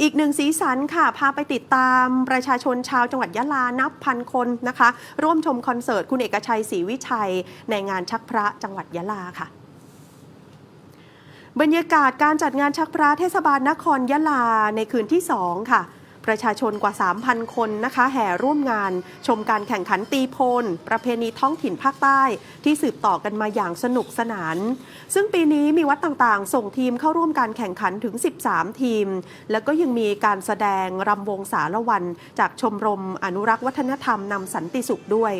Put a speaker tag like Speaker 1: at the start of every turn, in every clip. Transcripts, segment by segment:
Speaker 1: อีกหนึ่งสีสันค่ะ พาไปติดตามประชาชนชาวจังหวัดยะลานับพันคนนะคะ ร่วมชมคอนเสิร์ตคุณเอกชัยศรีวิชัย ในงานชักพระจังหวัดยะลาค่ะบรรยากาศการจัดงานชักพระเทศบาลนครยะลาในคืนที่ 2 ค่ะ ประชาชนกว่า 3,000 คนนะคะแห่ร่วมงาน ชมการแข่งขันตีโพนประเพณีท้องถิ่นภาคใต้ ที่สืบต่อกันมาอย่างสนุกสนาน ซึ่งปีนี้มีวัดต่างๆ ส่งทีมเข้าร่วมการแข่งขันถึง 13 ทีม แล้วก็ยังมีการแสดงรำวงสารวันจากชมรมอนุรักษ์วัฒนธรรมนำสันติสุขด้วย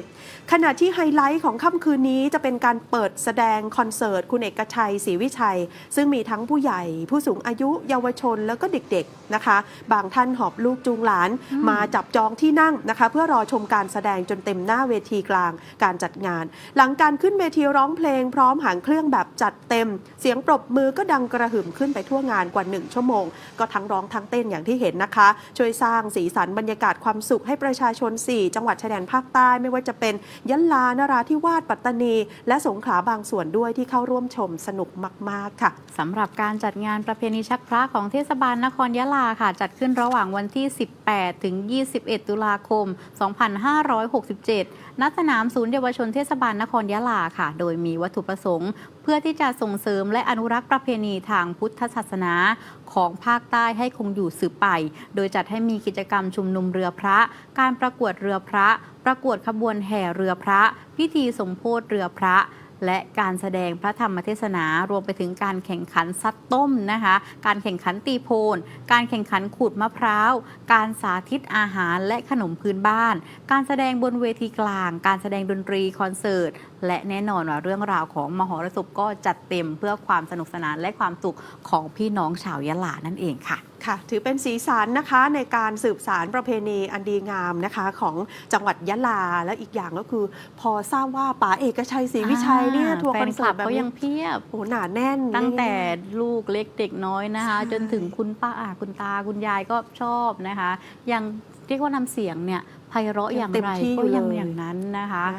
Speaker 1: ขณะที่ไฮไลท์ของค่ำคืนนี้จะเป็นการเปิดแสดงคอนเสิร์ตคุณเอกชัยศรีวิชัย ซึ่งมีทั้งผู้ใหญ่ ผู้สูงอายุเยาวชนแล้วก็เด็กๆนะคะ บางท่านหอบลูกจูงหลานมาจับจองที่นั่งนะคะ เพื่อรอชมการแสดงจนเต็มหน้าเวทีกลางการจัดงาน หลังการขึ้นเวทีร้องเพลงพร้อมหางเครื่องแบบจัดเต็ม เสียงปรบมือก็ดังกระหึ่มขึ้นไปทั่วงานกว่า 1 ชั่วโมง ก็ทั้งร้องทั้งเต้นอย่างที่เห็นนะคะ ช่วยสร้างสีสันบรรยากาศความสุขให้ประชาชน 4 จังหวัดชายแดนภาคใต้ไม่ว่าจะเป็นยะลานราธิวาสปัตตานี และสงขลาบางส่วนด้วยที่เข้าร่วมชมสนุกมาก ๆ ค่ะ
Speaker 2: สำหรับการจัดงานประเพณีชักพระของเทศบาลนครยะลาค่ะ จัดขึ้นระหว่างวันที่18 ถึง 21 ตุลาคม 2567 ณ สนามศูนย์เยาวชนเทศบาลนครยะลาค่ะ โดยมีวัตถุประสงค์ เพื่อที่จะส่งเสริมและอนุรักษ์ประเพณีทางพุทธศาสนาของภาคใต้ให้คงอยู่สืบไป โดยจัดให้มีกิจกรรมชุมนุมเรือพระ การประกวดเรือพระ ประกวดขบวนแห่เรือพระ พิธีสมโพธิเรือพระ และการแสดงพระธรรมเทศนารวมไปถึงการแข่งขันซัดต้มนะคะ การแข่งขันตีโพนการแข่งขันขูดมะพร้าว การสาธิตอาหารและขนมพื้นบ้าน การแสดงบนเวทีกลาง การแสดงดนตรีคอนเสิร์ต และแน่นอนว่าเรื่องราวของมหรสพก็จัดเต็มเพื่อความสนุกสนานและความสุขของพี่น้องชาวยะลานั่นเองค่ะ
Speaker 1: ค่ะ ถือเป็นสีสันนะคะในการสืบสารประเพณีอันดีงามนะคะของจังหวัดยะลา และอีกอย่างก็คือ พอทราบว่าป๋าเอกชัยศรีวิชัยเนี่ยทัวร์
Speaker 2: แฟ
Speaker 1: คอน
Speaker 2: นค
Speaker 1: เสิ
Speaker 2: ลั
Speaker 1: ร์
Speaker 2: บ
Speaker 1: ตแบบ
Speaker 2: เขา
Speaker 1: นี้
Speaker 2: ยังเพียบ
Speaker 1: โอ้โหหนาแน่น
Speaker 2: ตั้งแต่ลูกเล็กเด็กน้อยนะคะ
Speaker 1: ใช่
Speaker 2: จนถึงคุณป้าอะคุณตาคุณยายก็ชอบนะคะ ยังเรียกว่านำเสียงเนี่ยไพเราะอย่าง
Speaker 1: เต็ม
Speaker 2: ไร
Speaker 1: ที่
Speaker 2: ก็
Speaker 1: อยู่
Speaker 2: ยัง
Speaker 1: เลย
Speaker 2: อย่างนั้นนะคะ